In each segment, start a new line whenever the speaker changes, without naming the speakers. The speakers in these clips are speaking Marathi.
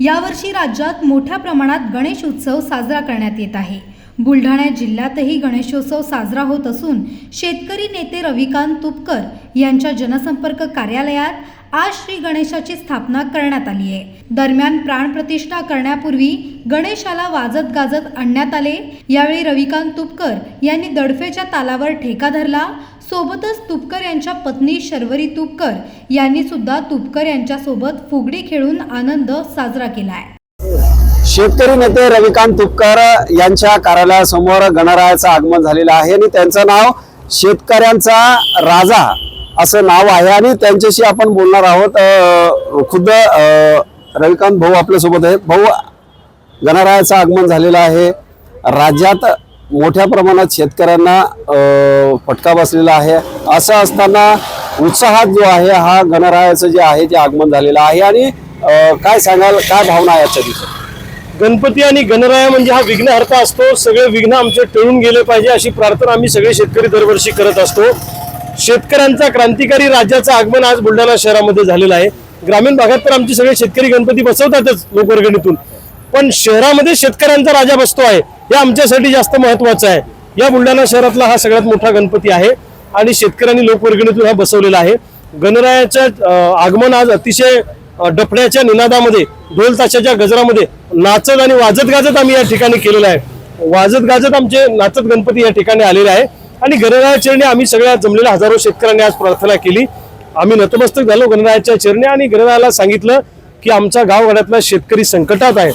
यावर्षी राज्यात मोठ्या प्रमाणात गणेश उत्सव साजरा करण्यात येत आहे. बुलढाणा जिल्ह्यातही गणेशोत्सव साजरा होत असून शेतकरी नेते रविकांत तुपकर यांच्या जनसंपर्क कार्यालयात आज श्री गणेशाची स्थापना करण्यात आली आहे. दरम्यान प्राणप्रतिष्ठा करण्यापूर्वी गणेशाला वाजत गाजत आणण्यात आले. यावेळी रविकांत तुपकर यांनी दडफेच्या तालावर ठेका धरला. सोबतच तुपकर यांच्या पत्नी शर्वरी तुपकर यांनी सुद्धा तुपकर यांच्यासोबत फुगडी खेळून आनंद साजरा केलाय.
शेतकरी नेते रविकांत तुपकर यांच्या कार्यालयासमोर गणरायाचं आगमन झालेलं आहे आणि त्यांचं नाव शेतकऱ्यांचा राजा असं नाव आहे आणि त्यांच्याशी आपण बोलणार आहोत. खुद्द रविकांत भाऊ आपल्यासोबत आहे भाऊ गणरायाचं आगमन झालेलं आहे. राज्यात मोठ्या प्रमाणात शेतकऱ्यांना फटका बसलेला आहे. असं असताना उत्साहात जो आहे हा गणरायाचं जे आहे ते आगमन झालेलं आहे. आणि काय सांगाल काय भावना आहे आजच्या दिवसात
गणपती आणि गणराया म्हणजे हा विघ्नहर्ता असतो. सगळे विघ्न आमचे टळून गेले पाहिजे अशी प्रार्थना आम्ही सगळे शेतकरी दरवर्षी करत असतो. शेतकऱ्यांचा क्रांतिकारी राज्याचं आगमन आज बुलढाणा शहरामध्ये झालेलं आहे. ग्रामीण भागात तर आमचे सगळे शेतकरी गणपती बसवतातच लोकवर्गणीतून पण शहरामध्ये शेतकऱ्यांचा राजा बसतो आहे हे आमच्यासाठी जास्त महत्वाचं आहे. या बुलढाणा शहरातला हा सगळ्यात मोठा गणपती आहे आणि शेतकऱ्यांनी लोकवर्गणीतून हा बसवलेला आहे. गणरायाचं आगमन आज अतिशय डफड्याच्या निनादामध्ये ढोल ताशाच्या गजरामध्ये नाचत आणि वाजत गाजत आम्ही या ठिकाणी केलेलं आहे. वाजत गाजत आमचे नाचत गणपती या ठिकाणी आलेले आहे. आणि गणराया चरणी आम्ही सगळ्या जमलेल्या हजारो शेतकऱ्यांनी आज प्रार्थना केली. आम्ही नतमस्तक झालो गणरायाच्या चरणी आणि गणरायाला सांगितलं की आमचा गावगाड्यातला शेतकरी संकटात आहे.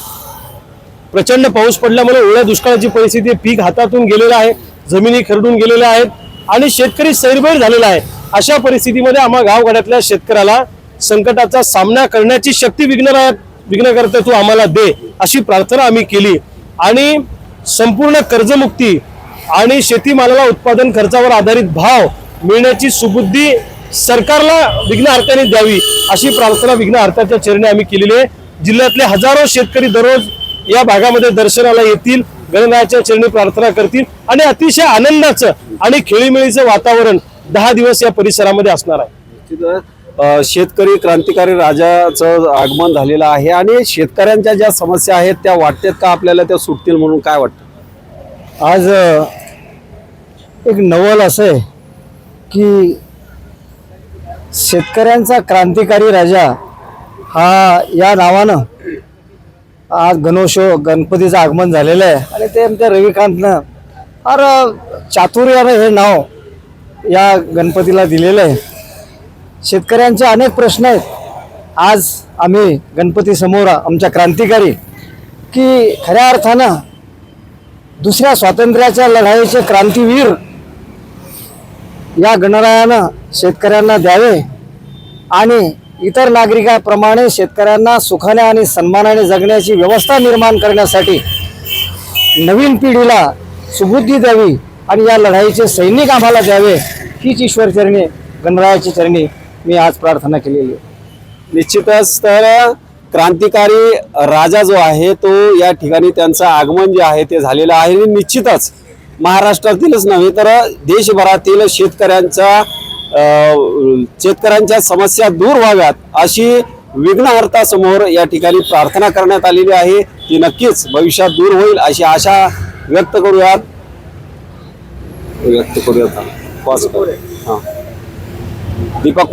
प्रचंड पाऊस पडल्यामुळे ओळ्या दुष्काळाची परिस्थिती पीक हातातून गेलेलं आहे जमिनी खरडून गेलेल्या आहेत आणि शेतकरी सैरभैर झालेला आहे. अशा परिस्थितीमध्ये आम्हा गावगाड्यातल्या शेतकऱ्याला संकटाचा सामना करण्याची शक्ती विघ्न विघ्नकर्ता तू आम्हाला दे अशी प्रार्थना आम्ही केली. आणि संपूर्ण कर्जमुक्ती आणि शेतीमालाला उत्पादन खर्चावर आधारित भाव मिळण्याची सुबुद्धी सरकारला विघ्नहर्त्याने द्यावी अशी प्रार्थना विघ्नहर्त्याच्या चरणी आम्ही केलेली आहे. जिल्ह्यातले हजारो शेतकरी दररोज या भागामध्ये दर्शनाला येतील गणरायाच्या चरणी प्रार्थना करतील आणि अतिशय आनंदाचं आणि खेळीमेळीचं वातावरण दहा दिवस या परिसरामध्ये असणार आहे.
शेतकरी क्रांतिकारी राजाचं आगमन झालेलं आहे आणि शेतकऱ्यांच्या ज्या समस्या आहेत त्या वाटतात का आपल्याला त्या सुटतील म्हणून काय वाटतं?
आज एक नवल असं आहे की शेतकऱ्यांचा क्रांतिकारी राजा हा या नावानं आज गणोशो गणपतीचं आगमन झालेलं आहे. आणि ते आमच्या रविकांतनं फार चातुर्यानं हे नाव या गणपतीला दिलेलं आहे. शेतकऱ्यांचे अनेक प्रश्न आहेत. आज आम्ही गणपतीसमोर आमच्या क्रांतिकारी की खऱ्या अर्थानं दुसऱ्या स्वातंत्र्याच्या लढाईचे क्रांतीवीर या गणरायानं शेतकऱ्यांना द्यावे आणि इतर नागरिकांप्रमाणे शेतकऱ्यांना सुखाने आणि सन्मानाने जगण्याची व्यवस्था निर्माण करण्यासाठी नवीन पिढीला सुबुद्धी द्यावी आणि या लढाईचे सैनिक आम्हाला द्यावे हीच ईश्वर चरणी गणरायाची चरणी मी आज प्रार्थना केलेली आहे.
निश्चितच तर क्रांतिकारी राजा जो आहे तो या ठिकाणी त्यांचं आगमन जे आहे ते झालेलं आहे. आणि निश्चितच महाराष्ट्रातीलच नव्हे तर देशभरातील शेतकऱ्यांचा शेतकऱ्यांच्या समस्या दूर व्हाव्यात अशी विघ्नहर्तासमोर या ठिकाणी प्रार्थना करण्यात आलेली आहे. ती नक्कीच भविष्यात दूर होईल अशी आशा व्यक्त करूयात. व्यक्त करूयात. दीपक